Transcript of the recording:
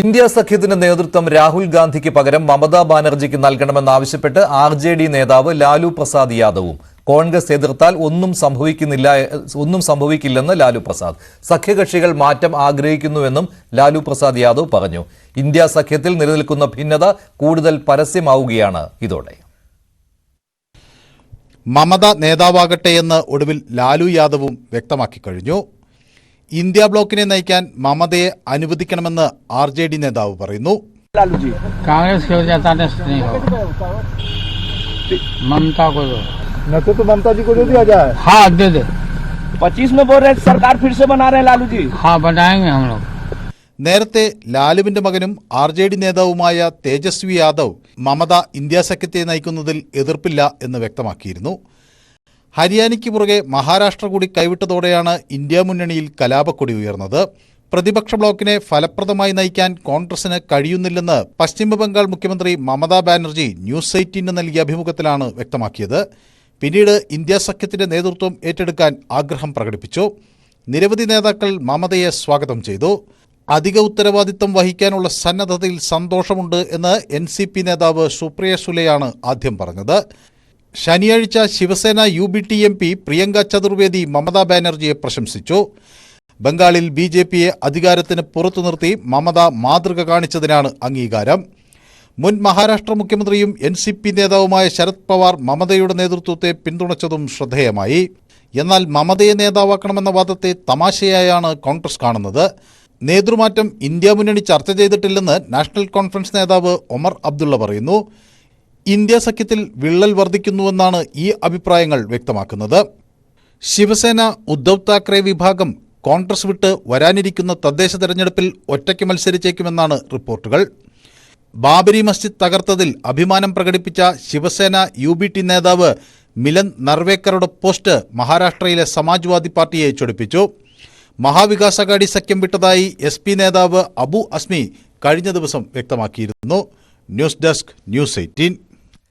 India സഖ്യത്തിന്റെ നേതൃത്വം രാഹുൽ ഗാന്ധിക്ക് പകരം മമതാ ബാനർജിക്ക് നൽകണമെന്നാവശ്യപ്പെട്ട് ആർ ജെ ഡി നേതാവ് ലാലു പ്രസാദ് യാദവും. കോൺഗ്രസ് എതിർത്താൽ ഒന്നും സംഭവിക്കുന്നില്ല ഒന്നും സംഭവിക്കില്ലെന്ന് ലാലു പ്രസാദ്. സഖ്യകക്ഷികൾ മാറ്റം ആഗ്രഹിക്കുന്നുവെന്നും ലാലു പ്രസാദ് യാദവ് പറഞ്ഞു. ഇന്ത്യ സഖ്യത്തിൽ നിലനിൽക്കുന്ന ഭിന്നത കൂടുതൽ പരസ്യമാവുകയാണ് ഇതോടെ. മമത നേതാവാകട്ടെ എന്ന് ഒടുവിൽ ലാലു യാദവും വ്യക്തമാക്കി കഴിഞ്ഞു. ഇന്ത്യ ബ്ലോക്കിനെ നയിക്കാൻ മമതയെ അനുവദിക്കണമെന്ന് ആർ ജെ ഡി നേതാവ് പറയുന്നു लालू जी कांग्रेस की वजह से नहीं होगा ममता को दो न तो, तो ममता जी को दे दिया जाए हाँ दे दे पच्चीस में बोल रहे हैं सरकार फिर से बना रहे हैं लालू जी हाँ बनाएंगे हम लोग നേരത്തെ ലാലുവിന്റെ മകനും ആർ ജെ ഡി നേതാവുമായ തേജസ്വി യാദവ് മമത ഇന്ത്യ സഖ്യത്തെ നയിക്കുന്നതിൽ എതിർപ്പില്ല എന്ന് വ്യക്തമാക്കിയിരുന്നു ഹരിയാനയ്ക്ക് പുറകെ മഹാരാഷ്ട്ര കൂടി കൈവിട്ടതോടെയാണ് ഇന്ത്യ മുന്നണിയിൽ കലാപക്കൊടി ഉയർന്നത്. പ്രതിപക്ഷ ബ്ലോക്കിനെ ഫലപ്രദമായി നയിക്കാൻ കോൺഗ്രസിന് കഴിയുന്നില്ലെന്ന് പശ്ചിമബംഗാൾ മുഖ്യമന്ത്രി മമതാ ബാനർജി ന്യൂസ് എയ്റ്റീന് നൽകിയ അഭിമുഖത്തിലാണ് വ്യക്തമാക്കിയത്. പിന്നീട് ഇന്ത്യ സഖ്യത്തിന്റെ നേതൃത്വം ഏറ്റെടുക്കാൻ ആഗ്രഹം പ്രകടിപ്പിച്ചു. നിരവധി നേതാക്കൾ മമതയെ സ്വാഗതം ചെയ്തു. അധിക ഉത്തരവാദിത്തം വഹിക്കാനുള്ള സന്നദ്ധതയിൽ സന്തോഷമുണ്ട് എന്ന് എൻ സി പി നേതാവ് സുപ്രിയ സുലെയാണ് ആദ്യം പറഞ്ഞത്. ശനിയാഴ്ച Shiv Sena U B T M P Priyanka Chaturvedi Mamata ബാനർജിയെ പ്രശംസിച്ചു. ബംഗാളിൽ ബി ജെ പിയെ അധികാരത്തിന് പുറത്തു നിർത്തി മമത മാതൃക കാണിച്ചതിനാണ് അംഗീകാരം. മുൻ മഹാരാഷ്ട്ര മുഖ്യമന്ത്രിയും എൻ സി പി നേതാവുമായ ശരത് പവാർ മമതയുടെ നേതൃത്വത്തെ പിന്തുണച്ചതും ശ്രദ്ധേയമായി. എന്നാൽ മമതയെ നേതാവാക്കണമെന്ന വാദത്തെ തമാശയായാണ് കോൺഗ്രസ് കാണുന്നത്. നേതൃമാറ്റം ഇന്ത്യ മുന്നണി ചർച്ച ചെയ്തിട്ടില്ലെന്ന് നാഷണൽ കോൺഫറൻസ് നേതാവ് ഒമർ അബ്ദുള്ള പറയുന്നു. ഇന്ത്യ സഖ്യത്തിൽ വിള്ളൽ വർദ്ധിക്കുന്നുവെന്നാണ് ഈ അഭിപ്രായങ്ങൾ വ്യക്തമാക്കുന്നത്. ശിവസേന ഉദ്ധവ് താക്കറെ വിഭാഗം കോൺഗ്രസ് വിട്ട് വരാനിരിക്കുന്ന തദ്ദേശ തെരഞ്ഞെടുപ്പിൽ ഒറ്റയ്ക്ക് മത്സരിച്ചേക്കുമെന്നാണ് റിപ്പോർട്ടുകൾ. ബാബരി മസ്ജിദ് തകർത്തതിൽ അഭിമാനം പ്രകടിപ്പിച്ച ശിവസേന യു ബി ടി നേതാവ് മിലൻ നർവേക്കറുടെ പോസ്റ്റ് മഹാരാഷ്ട്രയിലെ സമാജ്വാദി പാർട്ടിയെ ചൊടിപ്പിച്ചു. മഹാവികാസ് അഗാഡി സഖ്യം വിട്ടതായി എസ് പി നേതാവ് അബു അസ്മി കഴിഞ്ഞ ദിവസം വ്യക്തമാക്കിയിരുന്നു. News desk news eighteen.